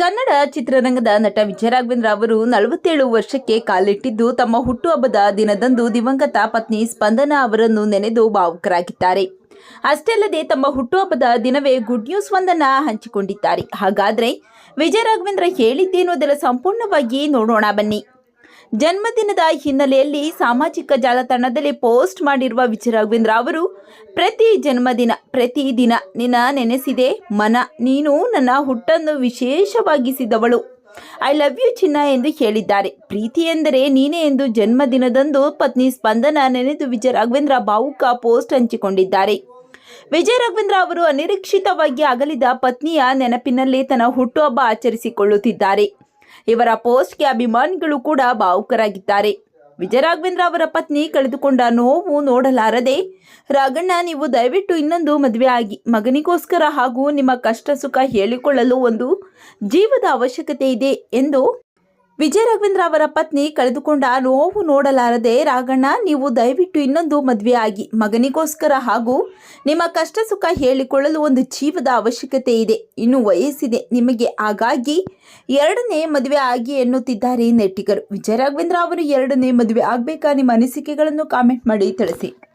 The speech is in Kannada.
ಕನ್ನಡ ಚಿತ್ರರಂಗದ ನಟ ವಿಜಯ ರಾಘವೇಂದ್ರ ಅವರು ನಲವತ್ತೇಳು ವರ್ಷಕ್ಕೆ ಕಾಲಿಟ್ಟಿದ್ದು ತಮ್ಮ ಹುಟ್ಟುಹಬ್ಬದ ದಿನದಂದು ದಿವಂಗತ ಪತ್ನಿ ಸ್ಪಂದನ ಅವರನ್ನು ನೆನೆದು ಭಾವುಕರಾಗಿದ್ದಾರೆ. ಅಷ್ಟೇ ಅಲ್ಲದೆ ತಮ್ಮ ಹುಟ್ಟುಹಬ್ಬದ ದಿನವೇ ಗುಡ್ ನ್ಯೂಸ್ ಒಂದನ್ನ ಹಂಚಿಕೊಂಡಿದ್ದಾರೆ. ಹಾಗಾದ್ರೆ ವಿಜಯರಾಘವೇಂದ್ರ ಹೇಳಿದ್ದೇನು ಅದರ ಸಂಪೂರ್ಣವಾಗಿ ನೋಡೋಣ ಬನ್ನಿ. ಜನ್ಮದಿನದ ಹಿನ್ನೆಲೆಯಲ್ಲಿ ಸಾಮಾಜಿಕ ಜಾಲತಾಣದಲ್ಲಿ ಪೋಸ್ಟ್ ಮಾಡಿರುವ ವಿಜಯರಾಘವೇಂದ್ರ ಅವರು, ಪ್ರತಿ ಜನ್ಮದಿನ, ಪ್ರತಿ ದಿನ ನಿನ್ನ ನೆನೆಸಿದೆ ಮನ, ನೀನು ನನ್ನ ಹುಟ್ಟನ್ನು ವಿಶೇಷವಾಗಿಸಿದವಳು. ಐ ಲವ್ ಯು ಚಿನ್ನ ಎಂದು ಹೇಳಿದ್ದಾರೆ. ಪ್ರೀತಿ ಎಂದರೆ ನೀನೇ ಎಂದು ಜನ್ಮದಿನದಂದು ಪತ್ನಿ ಸ್ಪಂದನ ನೆನೆದು ವಿಜಯ ರಾಘವೇಂದ್ರ ಭಾವುಕ ಪೋಸ್ಟ್ ಹಂಚಿಕೊಂಡಿದ್ದಾರೆ. ವಿಜಯ ರಾಘವೇಂದ್ರ ಅವರು ಅನಿರೀಕ್ಷಿತವಾಗಿ ಅಗಲಿದ ಪತ್ನಿಯ ನೆನಪಿನಲ್ಲೇ ತನ್ನ ಹುಟ್ಟುಹಬ್ಬ ಆಚರಿಸಿಕೊಳ್ಳುತ್ತಿದ್ದಾರೆ. ಇವರ ಪೋಸ್ಟ್ಗೆ ಅಭಿಮಾನಿಗಳು ಕೂಡ ಭಾವುಕರಾಗಿದ್ದಾರೆ. ವಿಜಯರಾಘವೇಂದ್ರ ಅವರ ಪತ್ನಿ ಕಳೆದುಕೊಂಡ ನೋವು ನೋಡಲಾರದೆ, ರಾಘಣ್ಣ ನೀವು ದಯವಿಟ್ಟು ಇನ್ನೊಂದು ಮದುವೆ ಆಗಿ, ಮಗನಿಗೋಸ್ಕರ ಹಾಗೂ ನಿಮ್ಮ ಕಷ್ಟ ಸುಖ ಹೇಳಿಕೊಳ್ಳಲು ಒಂದು ಜೀವದ ಅವಶ್ಯಕತೆ ಇದೆ ಎಂದು ವಿಜಯ ರಾಘವೇಂದ್ರ ಅವರ ಪತ್ನಿ ಕಳೆದುಕೊಂಡ ನೋವು ನೋಡಲಾರದೆ ರಾಘಣ್ಣ ನೀವು ದಯವಿಟ್ಟು ಇನ್ನೊಂದು ಮದುವೆ ಆಗಿ, ಮಗನಿಗೋಸ್ಕರ ಹಾಗೂ ನಿಮ್ಮ ಕಷ್ಟ ಸುಖ ಹೇಳಿಕೊಳ್ಳಲು ಒಂದು ಜೀವದ ಅವಶ್ಯಕತೆ ಇದೆ. ಇನ್ನು ವಯಸ್ಸಿದೆ. ನಿಮಗೆ ಹಾಗಾಗಿ ಎರಡನೇ ಮದುವೆ ಆಗಿ ಎನ್ನುತ್ತಿದ್ದಾರೆ ನೆಟ್ಟಿಗರು. ವಿಜಯ ರಾಘವೇಂದ್ರ ಅವರು ಎರಡನೇ ಮದುವೆ ಆಗಬೇಕಾ? ನಿಮ್ಮ ಅನಿಸಿಕೆಗಳನ್ನು ಕಾಮೆಂಟ್ ಮಾಡಿ, ತಿಳಿಸಿ.